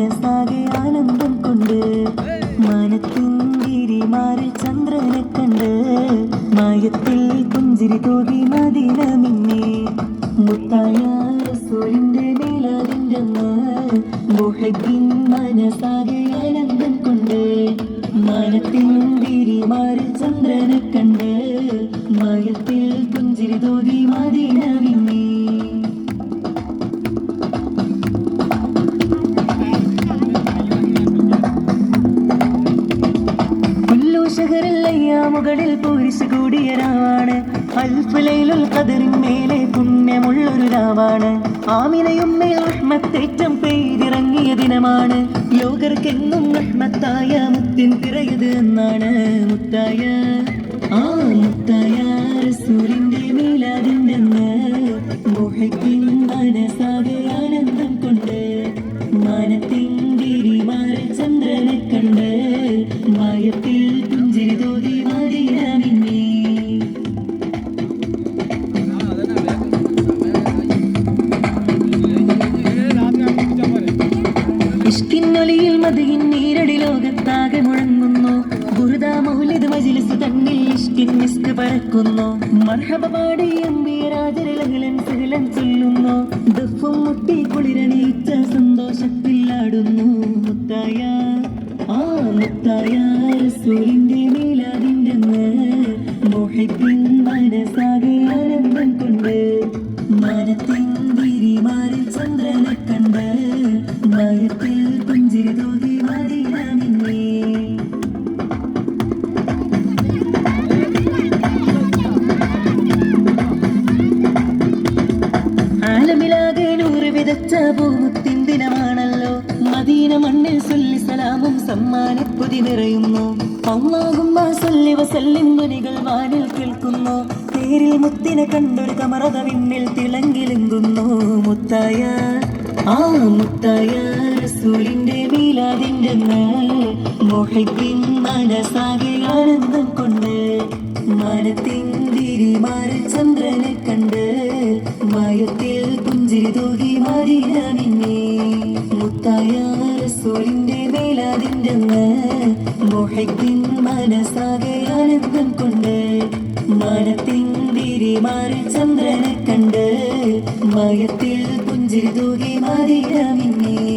മനസ്സാകെ ആനന്ദം കൊണ്ട് മനത്തിങ്കിരി മാറി ചന്ദ്രനെ കണ്ട് മയത്തിൽ പുഞ്ചിരി തോകി മതില മിന്നെ മുത്തായ സൂര്യന്റെ നിലവിന്റെന്ന് ഗുഹയ്ക്കിൻ മനസ്സാകെ ആനന്ദം കൊണ്ട് മനത്തിങ്കിരി മാറി ചന്ദ്രനെ കണ്ട് മയത്തിൽ പുഞ്ചിരി തോകി മതില വിമ്മി മുകളിൽ പൂരിശ് കൂടിയ രാവാണ് അൽഫുലൈലുൽ ഖദറിൻ മേലെ പുണ്യമുള്ളൊരു രാവാണ്. ആമിനയും മേൽ റഹ്മത്തേറ്റം പെയ്തിറങ്ങിയ ദിനമാണ്. ലോകർക്കെന്നും റഹ്മത്തായ മുത്തിൻ പിറയത് എന്നാണ് മുത്തായ. ആ മുത്തായ റസൂലിന്റെ മീലാദിന്റെ മുഹക്കിൻ മനസാകെ ആനന്ദം കൊണ്ട് മാനത്തിൻ ഇഷ്കിന്നൊലിയിൽ മതിയിൻ നീരടി ലോകത്താകെ മുഴങ്ങുന്നു. ബുറുദ മൗലിദ് മജിലിസ് തന്നിൽ ഇഷ്കിൻ മിസ്ക് പറക്കുന്നു. മർഹബ പാടി അമ്പിയ രാജരലഹലൻ സഹലൻ ചൊല്ലുന്നു. ദഫും മുട്ടി കുളിരണീച്ച സന്തോഷത്തിൽ ആടുന്നു മുത്തായ ആ മുത്തായ റസൂലിന്റെ മീലാദിന്റെ മോഹിപ്പിൻ മനസാകെ ആനന്ദം കൊണ്ട് മനത്തിൻ വിരിമാറിൽ ചന്ദ്രനെ കണ്ട് മയത്തിൽ ഭൂമുത്തിൻ ദിനമാണല്ലോ മദീന മണ്ണിൽ സൊല്ലി സലാമും സമ്മാനപ്പൊതി നിറയുന്നു. അള്ളാഹുമ്മ സൊല്ലി വസല്ലിൻ ധ്വനികൾ വാനിൽ കേൾക്കുന്നു. പേരിൽ മുത്തിനെ കണ്ടൊരു കമറത വിണ്ണിൽ തിളങ്ങിലുങ്കുന്നു. മുത്തായ ആ മുത്തായ റസൂലിന്റെ മീലാദിന്റെ മോഹിപ്പിൻ മനസാകെ ആനന്ദം കൊണ്ട് മനത്തിൻ തിരിമാറി ചന്ദ്രനെ തൂകി മദീന നിന്നെ. മുത്തായ റസൂലിന്റെ വേലാതിന്റെന്ന് മുഹയ്ക്കിൻ മനസ്സാകെ ആനന്ദം കൊണ്ട്. മാനത്തിൻ തിരിമാറി ചന്ദ്രനെ കണ്ട്. മയത്തിൽ പുഞ്ചിൽ തൂകി മദീന നിന്നെ.